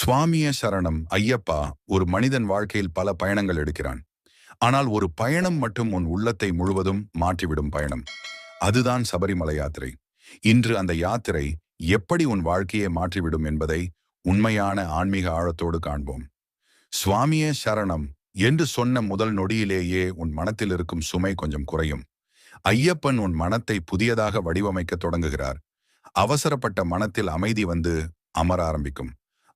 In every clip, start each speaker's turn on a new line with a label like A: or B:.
A: சுவாமிய சரணம் ஐயப்பா ஒரு மனிதன் வாழ்க்கையில் பல பயணங்கள் எடுக்கிறான். ஆனால் ஒரு பயணம் மட்டும் உன் உள்ளத்தை முழுவதும் மாற்றிவிடும் பயணம். அதுதான் சபரிமலை யாத்திரை. இன்று அந்த யாத்திரை எப்படி உன் வாழ்க்கையை மாற்றிவிடும் என்பதை உண்மையான ஆன்மீக ஆழத்தோடு காண்போம். சுவாமிய சரணம் என்று சொன்ன முதல் நொடியிலேயே உன் மனத்தில் இருக்கும் சுமை கொஞ்சம் குறையும். ஐயப்பன் உன் மனத்தை புதியதாக வடிவமைக்க தொடங்குகிறார். அவசரப்பட்ட மனத்தில் அமைதி வந்து அமர ஆரம்பிக்கும்.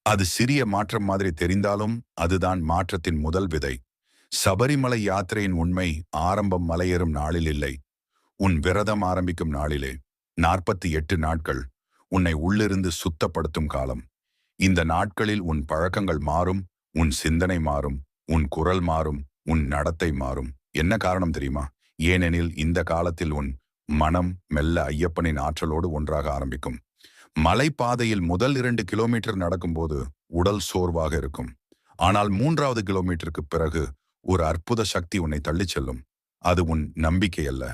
A: அது சிறிய மாற்றம் மாதிரி தெரிந்தாலும் அதுதான் மாற்றத்தின் முதல் விதை. சபரிமலை யாத்திரையின் உண்மை ஆரம்பம் மலையேறும் நாளில் இல்லை. உன் விரதம் ஆரம்பிக்கும் நாளிலே. நாற்பத்தி எட்டு நாட்கள் உன்னை உள்ளிருந்து சுத்தப்படுத்தும் காலம். இந்த நாட்களில் உன் பழக்கங்கள் மாறும் உன் சிந்தனை மாறும் உன் குரல் மாறும் உன் நடத்தை மாறும். என்ன காரணம் தெரியுமா? ஏனெனில் இந்த காலத்தில் உன் மனம் மெல்ல ஐயப்பனின் ஆற்றலோடு ஒன்றாக ஆரம்பிக்கும். மலைப்பாதையில் முதல் இரண்டு கிலோமீட்டர் நடக்கும்போது உடல் சோர்வாக இருக்கும். ஆனால் மூன்றாவது கிலோமீட்டருக்கு பிறகு ஒரு அற்புத சக்தி உன்னை தள்ளிச் செல்லும். அது உன் நம்பிக்கை அல்ல.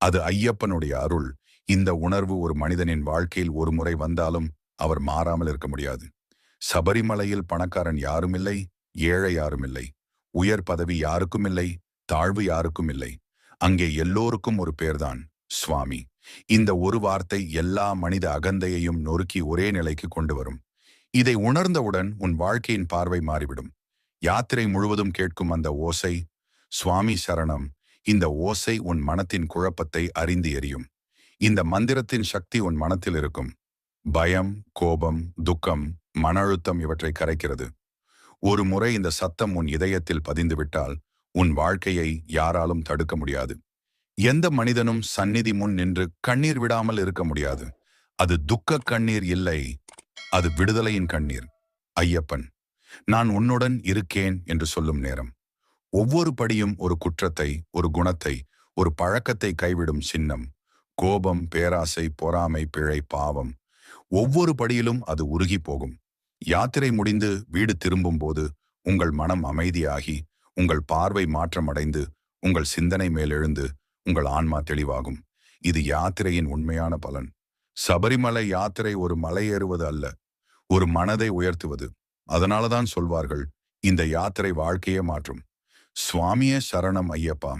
A: அது ஐயப்பனுடைய அருள். இந்த உணர்வு ஒரு மனிதனின் வாழ்க்கையில் ஒரு முறை வந்தாலும் அவர் மாறாமல் இருக்க முடியாது. சபரிமலையில் பணக்காரன் யாரும் இல்லை ஏழை யாரும் இல்லை உயர் பதவி யாருக்கும் இல்லை தாழ்வு யாருக்கும் இல்லை. அங்கே எல்லோருக்கும் ஒரு பேர்தான். சுவாமி இந்த ஒரு வார்த்தை எல்லா மனித அகந்தையையும் நொறுக்கி ஒரே நிலைக்கு கொண்டு வரும். இதை உணர்ந்தவுடன் உன் வாழ்க்கையின் பார்வை மாறிவிடும். யாத்திரை முழுவதும் கேட்கும் அந்த ஓசை சுவாமி சரணம் இந்த ஓசை உன் மனத்தின் குழப்பத்தை அறிந்து எறியும் இந்த மந்திரத்தின் சக்தி உன் மனத்தில் இருக்கும். பயம் கோபம் துக்கம் மன அழுத்தம் இவற்றை கரைக்கிறது. ஒரு முறை இந்த சத்தம் உன் இதயத்தில் பதிந்துவிட்டால் உன் வாழ்க்கையை யாராலும் தடுக்க முடியாது. எந்த மனிதனும் சந்நிதி முன் நின்று கண்ணீர் விடாமல் இருக்க முடியாது. அது துக்க கண்ணீர் இல்லை அது விடுதலையின் கண்ணீர். ஐயப்பன் நான் உன்னுடன் இருக்கேன் என்று சொல்லும் நேரம். ஒவ்வொரு படியும் ஒரு குற்றத்தை ஒரு குணத்தை ஒரு பழக்கத்தை கைவிடும் சின்னம். கோபம் பேராசை பொறாமை பிழை பாவம். ஒவ்வொரு படியிலும் அது உருகி போகும். யாத்திரை முடிந்து வீடு திரும்பும் போது உங்கள் மனம் அமைதியாகி உங்கள் பார்வை மாற்றமடைந்து உங்கள் சிந்தனை மேலெழுந்து உங்கள் ஆன்மா தெளிவாகும். இது யாத்திரையின் உண்மையான பலன். சபரிமலை யாத்திரை ஒரு மலை ஏறுவது அல்ல ஒரு மனதை உயர்த்துவது. அதனாலதான் சொல்வார்கள் இந்த யாத்திரை வாழ்க்கையே மாற்றும். சுவாமியே சரணம் ஐயப்பா.